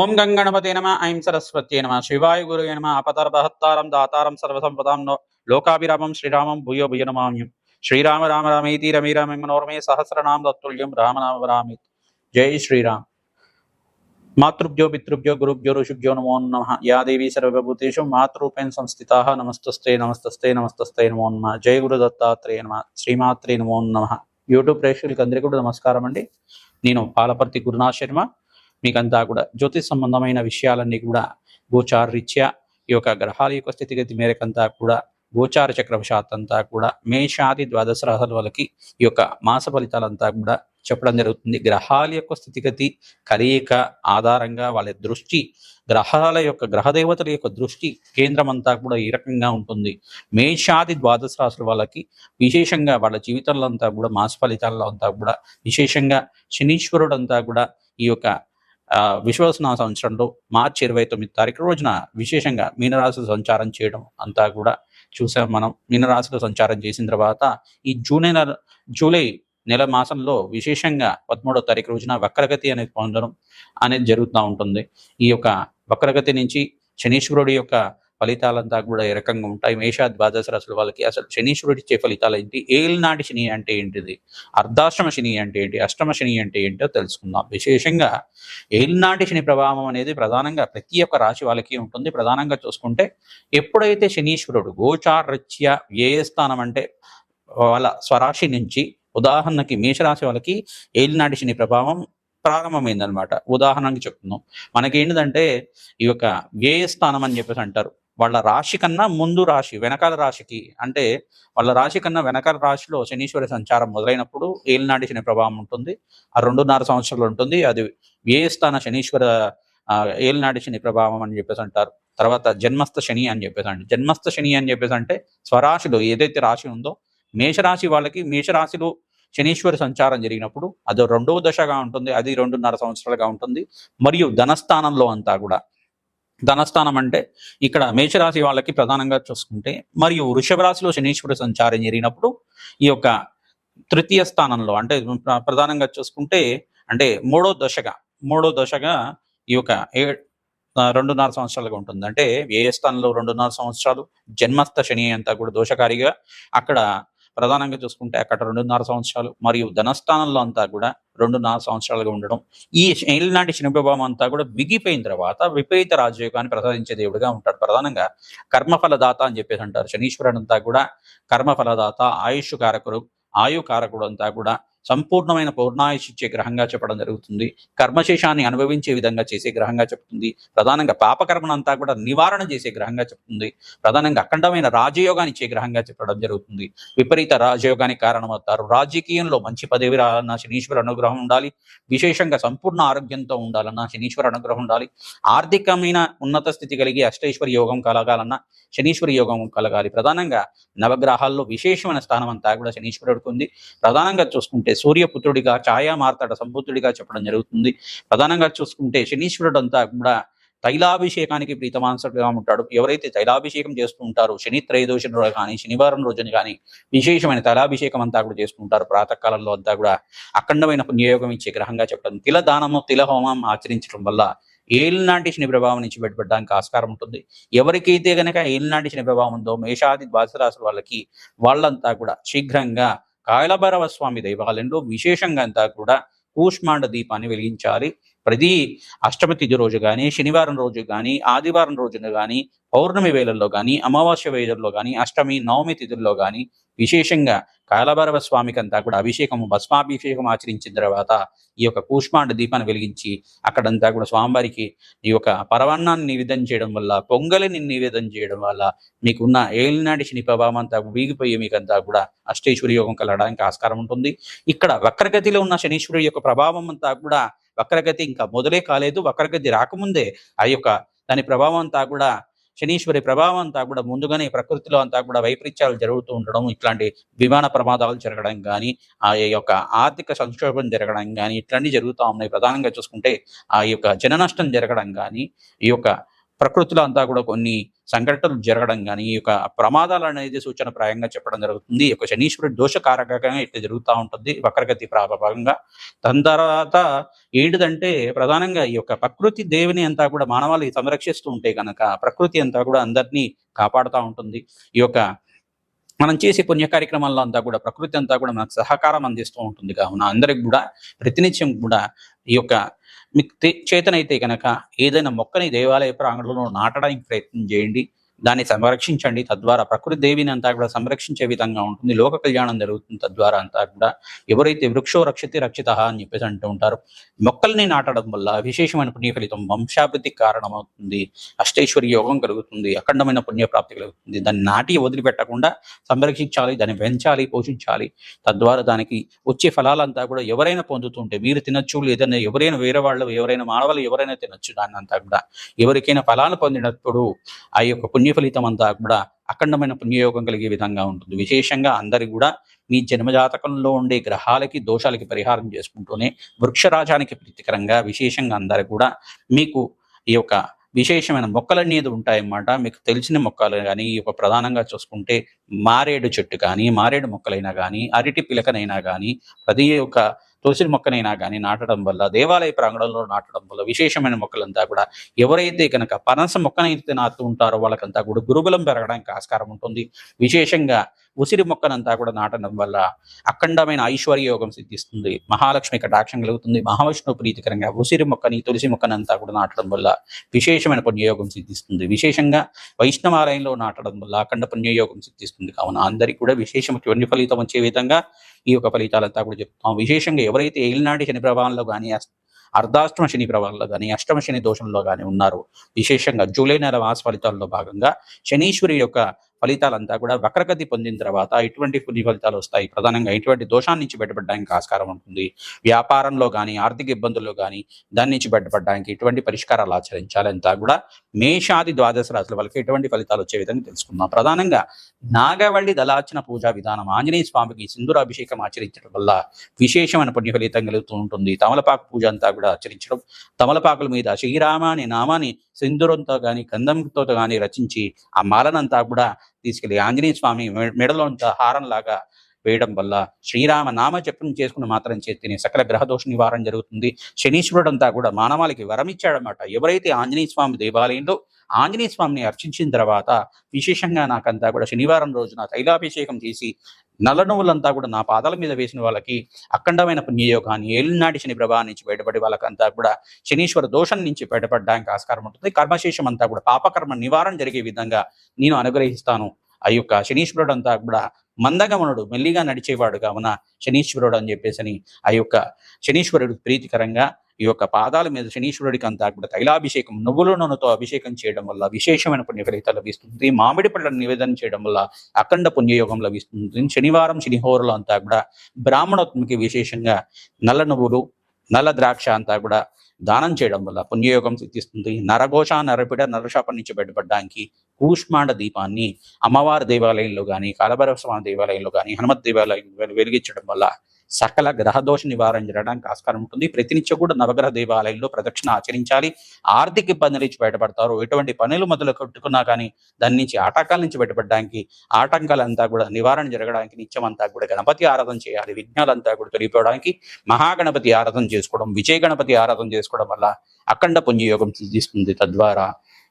ఓం గంగణపతే నమ ఐం సరస్వతి నమ శివాయ గురు నమ అపతర బహత్తారం దాతారం సర్వసంపదాం నో లోకాభిరామం శ్రీరామం భూయో భుజ నమామ్యం శ్రీరామ రామ రామేతి రమి రామ మనోరమే సహస్రనామ దత్తుల్యం రామనామ రామి జై శ్రీరామ్. మాతృభ్యో పితృభ్యో గురుభ్యో ఋషుభ్యో నమో నమ. యా దేవీ సర్వభూతేషు మాతృపేణ సంస్థితా. నమస్తస్తే నమస్తస్తే నమస్తస్తే నమో నమ. జయ గురు దత్తాత్రేయ నమ శ్రీమాత్రే నమో నమ. యూట్యూబ్ ప్రేక్షకులకి అందరికీ కూడా నమస్కారం అండి నేను పాలపర్తి గురునాథ్ శర్మ. మీకంతా కూడా జ్యోతిష్ సంబంధమైన విషయాలన్నీ కూడా గోచార రీత్యా ఈ యొక్క గ్రహాల యొక్క స్థితిగతి మేరకంతా కూడా గోచార చక్రవశాత్ అంతా కూడా మేషాది ద్వాదశ రాశుల వాళ్ళకి ఈ యొక్క మాస ఫలితాలంతా కూడా చెప్పడం జరుగుతుంది. గ్రహాల యొక్క స్థితిగతి కలయిక ఆధారంగా వాళ్ళ దృష్టి గ్రహాల యొక్క గ్రహదేవతల యొక్క దృష్టి కేంద్రం అంతా కూడా ఈ రకంగా ఉంటుంది. మేషాది ద్వాదశ రాశుల వాళ్ళకి విశేషంగా వాళ్ళ జీవితంలో అంతా కూడా మాస ఫలితాల్లో అంతా కూడా విశేషంగా శనీశ్వరుడు అంతా కూడా ఈ యొక్క విశ్వసన సంవత్సరంలో మార్చి ఇరవై తొమ్మిది తారీఖు రోజున విశేషంగా మీనరాశులు సంచారం చేయడం అంతా కూడా చూసాం మనం. మీనరాశులు సంచారం చేసిన తర్వాత ఈ జూన్ నెల జూలై నెల మాసంలో విశేషంగా పదమూడో తారీఖు రోజున వక్రగతి అనేది పొందడం అనేది జరుగుతూ ఉంటుంది. ఈ యొక్క వక్రగతి నుంచి శనీశ్వరుడి యొక్క ఫలితాలంతా కూడా ఏ రకంగా ఉంటాయి? మేషాద్ ద్వాదశ రాశుల వాళ్ళకి అసలు శనీశ్వరుడు ఇచ్చే ఫలితాలు ఏంటి? ఏలినాటి శని అంటే ఏంటిది? అర్ధాశ్రమ శని అంటే ఏంటి? అష్టమ శని అంటే ఏంటో తెలుసుకుందాం. విశేషంగా ఏలినాటి శని ప్రభావం అనేది ప్రధానంగా ప్రతి ఒక్క రాశి వాళ్ళకి ఉంటుంది. ప్రధానంగా చూసుకుంటే ఎప్పుడైతే శనీశ్వరుడు గోచారత్య ఏ స్థానం అంటే వాళ్ళ స్వరాశి నుంచి ఉదాహరణకి మేషరాశి వాళ్ళకి ఏలినాటి శని ప్రభావం ప్రారంభమైందనమాట ఉదాహరణకి చెప్తున్నాం. మనకి ఏంటిదంటే ఈ యొక్క వ్యయ స్థానం అని చెప్పేసి అంటారు. వాళ్ళ రాశి కన్నా ముందు రాశి వెనకాల రాశికి అంటే వాళ్ళ రాశి కన్నా వెనకాల రాశిలో శనీశ్వరి సంచారం మొదలైనప్పుడు ఏలినాటి శని ప్రభావం ఉంటుంది. ఆ రెండున్నర సంవత్సరాలు ఉంటుంది. అది ఏ స్థాన శనీశ్వర ఆ, ఏలినాటి శని ప్రభావం అని చెప్పేసి అంటారు. తర్వాత జన్మస్థ శని అని చెప్పేసి అంటే జన్మస్థ శని అని చెప్పేసి అంటే స్వరాశిలో ఏదైతే రాశి ఉందో మేషరాశి వాళ్ళకి మేషరాశిలో శనీశ్వరి సంచారం జరిగినప్పుడు అది రెండవ దశగా ఉంటుంది. అది రెండున్నర సంవత్సరాలుగా ఉంటుంది. మరియు ధనస్థానంలో అంతా కూడా ధనస్థానం అంటే ఇక్కడ మేషరాశి వాళ్ళకి ప్రధానంగా చూసుకుంటే మరియు వృషభ రాశిలో శనీశ్వరి సంచారం జరిగినప్పుడు ఈ యొక్క తృతీయ స్థానంలో అంటే ప్రధానంగా చూసుకుంటే అంటే మూడో దశగా మూడో దశగా ఈ యొక్క ఏ రెండున్నర సంవత్సరాలుగా ఉంటుంది. అంటే ఏ స్థానంలో రెండున్నర సంవత్సరాలు జన్మస్థ శని అంతా కూడా దోషకారిగా అక్కడ ప్రధానంగా చూసుకుంటే అక్కడ రెండున్నర సంవత్సరాలు మరియు ధనస్థానంలో అంతా కూడా రెండున్నర సంవత్సరాలుగా ఉండడం. ఈ ఏలినాటి శనిభావం అంతా కూడా విగిపోయిన తర్వాత విపరీత రాజయోగాన్ని ప్రసాదించే దేవుడిగా ఉంటాడు. ప్రధానంగా కర్మఫలదాత అని చెప్పేసి అంటారు. శనీశ్వరుడు అంతా కూడా కర్మఫలదాత ఆయుష్ కారకుడు ఆయు కారకుడు అంతా కూడా సంపూర్ణమైన పూర్ణాయుషిచ్చే గ్రహంగా చెప్పడం జరుగుతుంది. కర్మశేషాన్ని అనుభవించే విధంగా చేసే గ్రహంగా చెప్తుంది. ప్రధానంగా పాపకర్మనంతా కూడా నివారణ చేసే గ్రహంగా చెప్తుంది. ప్రధానంగా అఖండమైన రాజయోగాన్ని ఇచ్చే గ్రహంగా చెప్పడం జరుగుతుంది. విపరీత రాజయోగానికి కారణమవుతారు. రాజకీయంలో మంచి పదవి రావాలన్నా శనీశ్వర అనుగ్రహం ఉండాలి. విశేషంగా సంపూర్ణ ఆరోగ్యంతో ఉండాలన్నా శనీశ్వర అనుగ్రహం ఉండాలి. ఆర్థికమైన ఉన్నత స్థితి కలిగి అష్టైశ్వరి యోగం కలగాలన్నా శనీశ్వరి యోగం కలగాలి. ప్రధానంగా నవగ్రహాల్లో విశేషమైన స్థానం అంతా కూడా శనీశ్వరుడికి ఉంది. ప్రధానంగా చూసుకుంటే సూర్యపుత్రుడిగా ఛాయా మార్తాడ సంబుద్ధుడిగా చెప్పడం జరుగుతుంది. ప్రధానంగా చూసుకుంటే శనీశ్వరుడు అంతా కూడా తైలాభిషేకానికి ప్రీతమాంసగా ఉంటాడు. ఎవరైతే తైలాభిషేకం చేస్తూ ఉంటారో శని త్రయోదశి రోజు కానీ శనివారం రోజున కానీ విశేషమైన తైలాభిషేకం అంతా కూడా చేసుకుంటారు ప్రాతకాలంలో అంతా కూడా అఖండమైన పుణ్యయోగం ఇచ్చే గ్రహంగా చెప్పడం తిల దానము తిల హోమం ఆచరించడం వల్ల ఏలినాటి శని ప్రభావం నుంచి బయటపడడానికి ఆస్కారం ఉంటుంది. ఎవరికైతే గనక ఏలినాటి శని ప్రభావం ఉందో మేషాది ద్వాదశ రాశుల వాళ్ళకి వాళ్ళంతా కూడా శీఘ్రంగా కాయలభైరవ స్వామి దేవాలయంలో విశేషంగా అంతా కూడా కూష్మాండ దీపాన్ని వెలిగించాలి. ప్రతి అష్టమి తిథి రోజు కానీ శనివారం రోజు కానీ ఆదివారం రోజున కానీ పౌర్ణమి వేళల్లో కానీ అమావాస్య వేళల్లో కానీ అష్టమి నవమి తిథుల్లో కానీ విశేషంగా కాలభైరవ స్వామికి అంతా కూడా అభిషేకము భస్మాభిషేకం ఆచరించిన తర్వాత ఈ యొక్క కూష్మాండ దీపాన్ని వెలిగించి అక్కడంతా కూడా స్వామివారికి ఈ యొక్క పరవన్నాన్ని నివేదన చేయడం వల్ల పొంగలిని నివేదన చేయడం వల్ల మీకున్న ఏలినాటి శని ప్రభావం అంతా వీగిపోయి మీకంతా కూడా అష్టేశ్వరి యోగం కలగడానికి ఆస్కారం ఉంటుంది. ఇక్కడ వక్రగతిలో ఉన్న శనీశ్వరుడి యొక్క ప్రభావం అంతా కూడా వక్రగతి ఇంకా మొదలే కాలేదు. వక్రగతి రాకముందే ఆ యొక్క దాని ప్రభావం అంతా కూడా శనీశ్వరి ప్రభావం అంతా కూడా ముందుగానే ప్రకృతిలో అంతా కూడా వైపరీత్యాలు జరుగుతూ ఉండడం ఇట్లాంటి విమాన ప్రమాదాలు జరగడం కానీ ఆ యొక్క ఆర్థిక సంక్షోభం జరగడం కానీ ఇట్లాంటివి జరుగుతూ ఉన్నాయి. ప్రధానంగా చూసుకుంటే ఆ యొక్క జన నష్టం జరగడం కానీ ఈ యొక్క ప్రకృతిలో అంతా కూడా కొన్ని సంఘటనలు జరగడం కానీ ఈ యొక్క ప్రమాదాలు అనేది సూచన ప్రాయంగా చెప్పడం జరుగుతుంది. ఈ యొక్క శనీశ్వరుడు దోషకారకంగా ఇట్లా జరుగుతూ ఉంటుంది. వక్రగతి ప్రాభాగంగా దాని తర్వాత ఏంటిదంటే ప్రధానంగా ఈ యొక్క ప్రకృతి దేవిని అంతా కూడా మానవాళి సంరక్షిస్తూ ఉంటే కనుక ప్రకృతి అంతా కూడా అందరినీ కాపాడుతూ ఉంటుంది. ఈ యొక్క మనం చేసే పుణ్య కార్యక్రమాల్లో అంతా కూడా ప్రకృతి అంతా కూడా మనకు సహకారం అందిస్తూ ఉంటుంది. కావున అందరికి కూడా ప్రతినిత్యం కూడా ఈ యొక్క మీకు చేతనైతే కనుక ఏదైనా మొక్కని దేవాలయ ప్రాంగణంలో నాటడానికి ప్రయత్నం చేయండి. దాన్ని సంరక్షించండి. తద్వారా ప్రకృతి దేవిని అంతా కూడా సంరక్షించే విధంగా ఉంటుంది. లోక కళ్యాణం జరుగుతుంది. తద్వారా అంతా కూడా ఎవరైతే వృక్షో రక్షతి రక్షిత అని చెప్పేసి అంటూ ఉంటారు. మొక్కల్ని నాటడం వల్ల విశేషమైన పుణ్య ఫలితం వంశాభివృద్ధికి కారణమవుతుంది. అష్టైశ్వర్య యోగం కలుగుతుంది. అఖండమైన పుణ్యప్రాప్తి కలుగుతుంది. దాన్ని నాటి వదిలిపెట్టకుండా సంరక్షించాలి. దాన్ని పెంచాలి పోషించాలి. తద్వారా దానికి వచ్చే ఫలాలంతా కూడా ఎవరైనా పొందుతుంటే మీరు తినచ్చు లేదన్నా ఎవరైనా వేరే వాళ్ళు ఎవరైనా మానవాళ్ళు ఎవరైనా తినొచ్చు. దాన్ని అంతా కూడా ఎవరికైనా ఫలాలు పొందినప్పుడు ఆ యొక్క పుణ్య ఫలితం అంతా కూడా అఖండమైన పుణ్యయోగం కలిగే విధంగా ఉంటుంది. విశేషంగా అందరి కూడా మీ జన్మజాతకంలో ఉండే గ్రహాలకి దోషాలకి పరిహారం చేసుకుంటూనే వృక్షరాజానికి ప్రీతికరంగా విశేషంగా అందరు కూడా మీకు ఈ యొక్క విశేషమైన మొక్కలు అనేది ఉంటాయన్నమాట. మీకు తెలిసిన మొక్కలు కానీ ఈ యొక్క ప్రధానంగా చూసుకుంటే మారేడు చెట్టు కానీ మారేడు మొక్కలైనా కానీ అరటి పిలకనైనా కానీ ప్రతి ఒక్క తులసి మొక్కనైనా కానీ నాటడం వల్ల దేవాలయ ప్రాంగణంలో నాటడం వల్ల విశేషమైన మొక్కలంతా కూడా ఎవరైతే కనుక పనస మొక్కనైతే నాటుతూ ఉంటారో వాళ్ళకంతా కూడా గురుబలం పెరగడానికి ఆస్కారం ఉంటుంది. విశేషంగా ఉసిరి మొక్కనంతా కూడా నాటడం వల్ల అఖండమైన ఐశ్వర్య యోగం సిద్ధిస్తుంది. మహాలక్ష్మి కటాక్షం కలుగుతుంది. మహావిష్ణువు ప్రీతికరంగా ఉసిరి మొక్కని తులసి మొక్కనంతా కూడా నాటడం వల్ల విశేషమైన పుణ్యయోగం సిద్ధిస్తుంది. విశేషంగా వైష్ణవాలయంలో నాటడం వల్ల అఖండ పుణ్యయోగం సిద్ధిస్తుంది. కావున అందరికీ కూడా విశేషమైన ఫలితం వచ్చే విధంగా ఈ యొక్క ఫలితాలంతా కూడా చెప్తాం విశేషంగా ఎవరైతే ఏలినాటి శని ప్రభావంలో కానీ అర్ధాష్టమ శని ప్రభావంలో కానీ అష్టమ శని దోషంలో కానీ ఉన్నారో విశేషంగా జూలై నెల మాస ఫలితాల్లో భాగంగా శనీశ్వరి యొక్క ఫలితాలంతా కూడా వక్రగతి పొందిన తర్వాత ఎటువంటి పుణ్య ఫలితాలు వస్తాయి. ప్రధానంగా ఎటువంటి దోషాన్నించి నుంచి బయటపడడానికి ఆస్కారం ఉంటుంది. వ్యాపారంలో కానీ ఆర్థిక ఇబ్బందుల్లో కానీ దాని నుంచి బయటపడడానికి ఎటువంటి పరిష్కారాలు ఆచరించాలంతా కూడా మేషాది ద్వాదశ రాశుల వాళ్ళకి ఎటువంటి ఫలితాలు వచ్చే విధంగా తెలుసుకుందాం. ప్రధానంగా నాగవల్లి దళార్చన పూజా విధానం ఆంజనేయ స్వామికి సింధురాభిషేకం ఆచరించడం వల్ల విశేషమైన పుణ్య ఫలితం కలుగుతూ ఉంటుంది. తమలపాకు పూజ అంతా కూడా ఆచరించడం తమలపాకుల మీద శ్రీరామ అనే నామాన్ని సింధూరంతో కానీ గంధంతో కానీ రచించి ఆ మాలనంతా కూడా తీసుకెళ్ళి ఆంజనేయ స్వామి మెడలో అంత హారం లాగా వేయడం వల్ల శ్రీరామ నామ జపం చేసుకుని మాత్రం చేతిని సకల గ్రహదోష నివారణ జరుగుతుంది. శనీశ్వరుడు అంతా కూడా మానవాళికి వరమిచ్చాడనమాట ఎవరైతే ఆంజనేయ స్వామి దేవాలయంలో ఆంజనేయ స్వామిని అర్చించిన తర్వాత విశేషంగా నాకంతా కూడా శనివారం రోజున తైలాభిషేకం చేసి నల్ల నువ్వులంతా కూడా నా పాదాల మీద వేసిన వాళ్ళకి అఖండమైన పుణ్యయోగాన్ని ఏలినాటి శని ప్రభావం నుంచి బయటపడి వాళ్ళకంతా కూడా శనీశ్వర దోషం నుంచి బయటపడడానికి ఆస్కారం ఉంటుంది. కర్మశేషం అంతా కూడా పాపకర్మ నివారణ జరిగే విధంగా నేను అనుగ్రహిస్తాను. ఆ యొక్క శనీశ్వరుడు అంతా కూడా మందగమనుడు మెల్లిగా నడిచేవాడు కావున శనీశ్వరుడు అని చెప్పేసి ఆ యొక్క శనీశ్వరుడు ప్రీతికరంగా ఈ యొక్క పాదాల మీద శనీశ్వరుడికి అంతా కూడా తైలాభిషేకం నువ్వుల నూనెతో అభిషేకం చేయడం వల్ల విశేషమైన పుణ్య ఫలితాలు లభిస్తుంది. మామిడి పళ్ళను నివేదన చేయడం వల్ల అఖండ పుణ్యయోగం లభిస్తుంది. శనివారం శనిహోరులు అంతా కూడా బ్రాహ్మణోత్మకి విశేషంగా నల్ల నువ్వులు నల్ల ద్రాక్ష అంతా కూడా దానం చేయడం వల్ల పుణ్యయోగం సిద్ధిస్తుంది నరఘోష నరపిడ నరశాపం నుంచి బయటపడడానికి కూష్మాండ దీపాన్ని అమ్మవారి దేవాలయంలో కానీ కాలభైరవ స్వామి దేవాలయంలో కానీ హనుమత్ దేవాలయం వెలిగించడం వల్ల సకల గ్రహదోష నివారణ జరగడానికి ఆస్కారం ఉంటుంది. ప్రతినిత్యం కూడా నవగ్రహ దేవాలయంలో ప్రదక్షిణ ఆచరించాలి. ఆర్థిక ఇబ్బంది నుంచి బయటపడతారు. ఎటువంటి పనులు మొదలు కట్టుకున్నా కానీ దాని నుంచి ఆటంకాల నుంచి బయటపడడానికి ఆటంకాలంతా కూడా నివారణ జరగడానికి నిత్యం అంతా కూడా గణపతి ఆరాధన చేయాలి. విఘ్నాలంతా కూడా తొలగిపోవడానికి మహాగణపతి ఆరాధన చేసుకోవడం విజయ గణపతి ఆరాధన చేసుకోవడం వల్ల అఖండ పుణ్యయోగం సిద్ధిస్తుంది తద్వారా.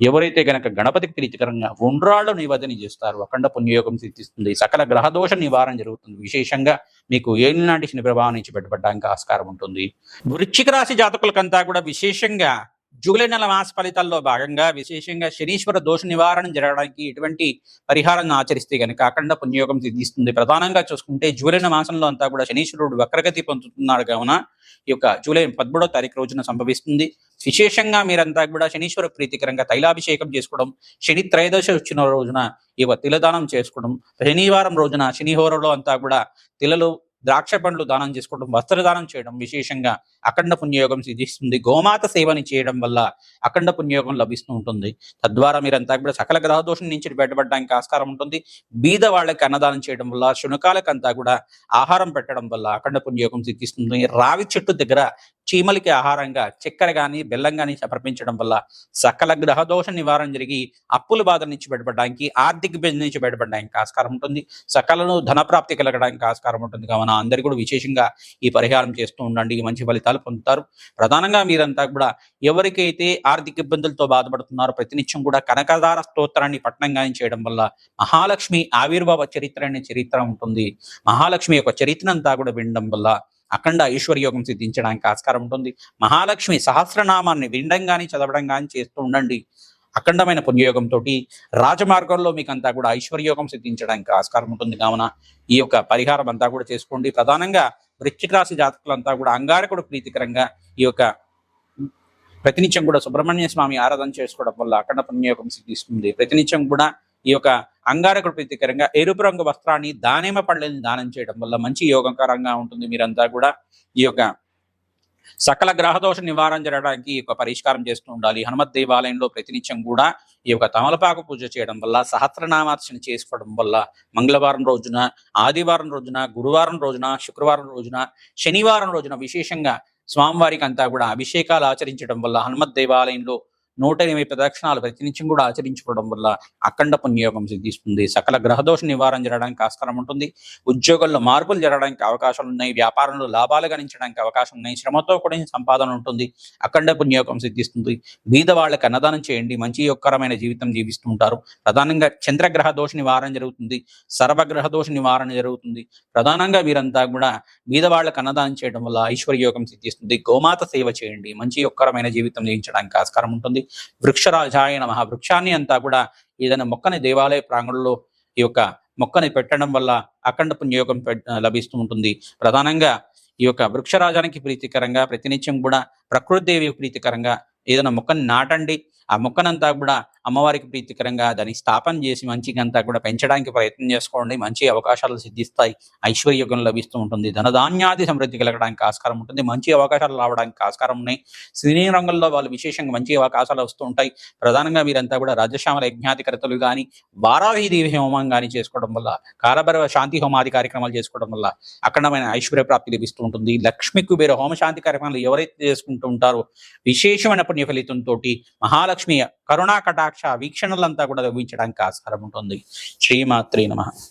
ఎవరైతే గనక గణపతికి ప్రీతికరంగా ఉండ్రాళ్ళు నివేదన చేస్తారు అఖండ పుణ్యయోగం సిద్ధిస్తుంది. సకల గ్రహదోష నివారణ జరుగుతుంది. విశేషంగా మీకు ఏలినాటి శని ప్రభావం నుంచి పెట్టబడడానికి ఆస్కారం ఉంటుంది. వృశ్చిక రాశి జాతకులకంతా కూడా విశేషంగా జూలై నెల మాస ఫలితాల్లో భాగంగా విశేషంగా శనీశ్వర దోష నివారణ జరగడానికి ఎటువంటి పరిహారాన్ని ఆచరిస్తే గనక అఖండ పుణ్యయోగం సిద్ధిస్తుంది. ప్రధానంగా చూసుకుంటే జూలై మాసంలో అంతా కూడా శనీశ్వరుడు వక్రగతి పొందుతున్నాడు. కావున ఈ యొక్క జూలై పదమూడో తారీఖు రోజున సంభవిస్తుంది. విశేషంగా మీరంతా కూడా శనీశ్వర ప్రీతికరంగా తైలాభిషేకం చేసుకోవడం శని త్రయోదశి వచ్చిన రోజున ఈ తిలదానం చేసుకోవడం శనివారం రోజున శనిహోరలో అంతా కూడా తిలలు ద్రాక్ష పండ్లు దానం చేసుకోవడం వస్త్రదానం చేయడం విశేషంగా అఖండ పుణ్యయోగం సిద్ధిస్తుంది. గోమాత సేవని చేయడం వల్ల అఖండ పుణ్యయోగం లభిస్తూ ఉంటుంది. తద్వారా మీరంతా కూడా సకల గ్రహదోషం నుంచి బయటపడడానికి ఆస్కారం ఉంటుంది. బీద వాళ్ళకి అన్నదానం చేయడం వల్ల శునకాలకంతా కూడా ఆహారం పెట్టడం వల్ల అఖండ పుణ్యయోగం సిద్ధిస్తుంది. రావి చెట్టు దగ్గర చీమలకి ఆహారంగా చక్కెర కానీ బెల్లం కానీ సమర్పించడం వల్ల సకల గ్రహదోష నివారణ జరిగి అప్పుల బాధ నుంచి బయటపడడానికి ఆర్థిక ఇబ్బంది నుంచి బయటపడడానికి ఆస్కారం ఉంటుంది. సకలను ధనప్రాప్తి కలగడానికి ఆస్కారం ఉంటుంది. కావున అందరు కూడా విశేషంగా ఈ పరిహారం చేస్తూ ఉండండి. మంచి ఫలితాలు పొందుతారు. ప్రధానంగా మీరంతా కూడా ఎవరికైతే ఆర్థిక ఇబ్బందులతో బాధపడుతున్నారో ప్రతినిత్యం కూడా కనకదార స్తోత్రాన్ని పట్టణం గాని చేయడం వల్ల మహాలక్ష్మి ఆవిర్భావ చరిత్ర అనే చరిత్ర ఉంటుంది. మహాలక్ష్మి యొక్క చరిత్ర అంతా కూడా వినడం వల్ల అఖండ ఐశ్వర్యోగం సిద్ధించడానికి ఆస్కారం ఉంటుంది. మహాలక్ష్మి సహస్రనామాన్ని వినడం కానీ చదవడం కానీ చేస్తూ ఉండండి. అఖండమైన పుణ్యయోగంతో రాజమార్గంలో మీకు అంతా కూడా ఐశ్వర్యోగం సిద్ధించడానికి ఆస్కారం ఉంటుంది. కావున ఈ యొక్క పరిహారం అంతా కూడా చేసుకోండి. ప్రధానంగా వృశ్చిక రాశి జాతకులంతా కూడా అంగారకుడు ప్రీతికరంగా ఈ యొక్క ప్రతినిత్యం కూడా సుబ్రహ్మణ్య స్వామి ఆరాధన చేసుకోవడం వల్ల అఖండ పుణ్యయోగం సిద్ధిస్తుంది. ప్రతినిత్యం కూడా ఈ యొక్క అంగారకుడు ప్రతికరంగా ఎరుపు రంగు వస్త్రాన్ని దానిమ్మ పళ్ళని దానం చేయడం వల్ల మంచి యోగకరంగా ఉంటుంది మీరంతా కూడా. ఈ యొక్క సకల గ్రహదోష నివారణ జరగడానికి ఈ యొక్క పరిష్కారం చేస్తూ ఉండాలి. హనుమత్ దేవాలయంలో ప్రతినిత్యం కూడా ఈ యొక్క తమలపాకు పూజ చేయడం వల్ల సహస్రనామార్చన చేసుకోవడం వల్ల మంగళవారం రోజున ఆదివారం రోజున గురువారం రోజున శుక్రవారం రోజున శనివారం రోజున విశేషంగా స్వామివారికి అంతా కూడా అభిషేకాలు ఆచరించడం వల్ల హనుమత్ దేవాలయంలో నూట ఎనిమిది ప్రదక్షిణాలు ప్రతినిత్యం కూడా ఆచరించుకోవడం వల్ల అఖండ పుణ్యయోగం సిద్ధిస్తుంది. సకల గ్రహదోష నివారణ జరగడానికి ఆస్కారం ఉంటుంది. ఉద్యోగంలో మార్పులు జరగడానికి అవకాశాలు ఉన్నాయి. వ్యాపారంలో లాభాలు గణించడానికి అవకాశం ఉన్నాయి. శ్రమతో కూడిన సంపాదన ఉంటుంది. అఖండ పుణ్యయోగం సిద్ధిస్తుంది. బీద వాళ్ళకి అన్నదానం చేయండి. మంచి యొక్కరమైన జీవితం జీవిస్తూ ఉంటారు. ప్రధానంగా చంద్రగ్రహ దోష నివారణ జరుగుతుంది. సర్వగ్రహ దోష నివారణ జరుగుతుంది. ప్రధానంగా వీరంతా కూడా బీద వాళ్ళకి అన్నదానం చేయడం వల్ల ఐశ్వర్యోగం సిద్ధిస్తుంది. గోమాత సేవ చేయండి. మంచి యొక్కరమైన జీవితం జీవించడానికి ఆస్కారం ఉంటుంది. వృక్షరాజాయ నమ. వృక్షాన్ని అంతా కూడా ఏదైనా మొక్కని దేవాలయ ప్రాంగణంలో ఈ యొక్క మొక్కని పెట్టడం వల్ల అఖండ పుణ్యయోగం లభిస్తూ ఉంటుంది. ప్రధానంగా ఈ యొక్క వృక్షరాజానికి ప్రీతికరంగా ప్రతినిత్యం కూడా ప్రకృతి దేవి ప్రీతికరంగా ఏదైనా మొక్కను నాటండి. ఆ మొక్కనంతా కూడా అమ్మవారికి ప్రీతికరంగా దాన్ని స్థాపన చేసి మంచిగంతా కూడా పెంచడానికి ప్రయత్నం చేసుకోండి. మంచి అవకాశాలు సిద్ధిస్తాయి. ఐశ్వర్యోగం లభిస్తూ ఉంటుంది. ధనధాన్యాది సమృద్ధి కలగడానికి ఆస్కారం ఉంటుంది. మంచి అవకాశాలు రావడానికి ఆస్కారం ఉన్నాయి. సినీ రంగంలో వాళ్ళు విశేషంగా మంచి అవకాశాలు వస్తూ ఉంటాయి. ప్రధానంగా మీరంతా కూడా రాజశ్యామల యజ్ఞాధికర్తలు కానీ వారాహి దేవి హోమం కానీ చేసుకోవడం వల్ల కారభరవ శాంతి హోమాది కార్యక్రమాలు చేసుకోవడం వల్ల అఖండమైన ఐశ్వర్య ప్రాప్తి లభిస్తూ ఉంటుంది. లక్ష్మీ కుబేర హోమ శాంతి కార్యక్రమాలు ఎవరైతే చేసుకుంటూ ఉంటారో విశేషమైన పుణ్య ఫలితంతో మహాలక్ష్మి కరుణా కటాక్ష వీక్షణలంతా కూడా లభించడానికి ఆస్కారం ఉంటుంది. శ్రీమాత్రే నమ.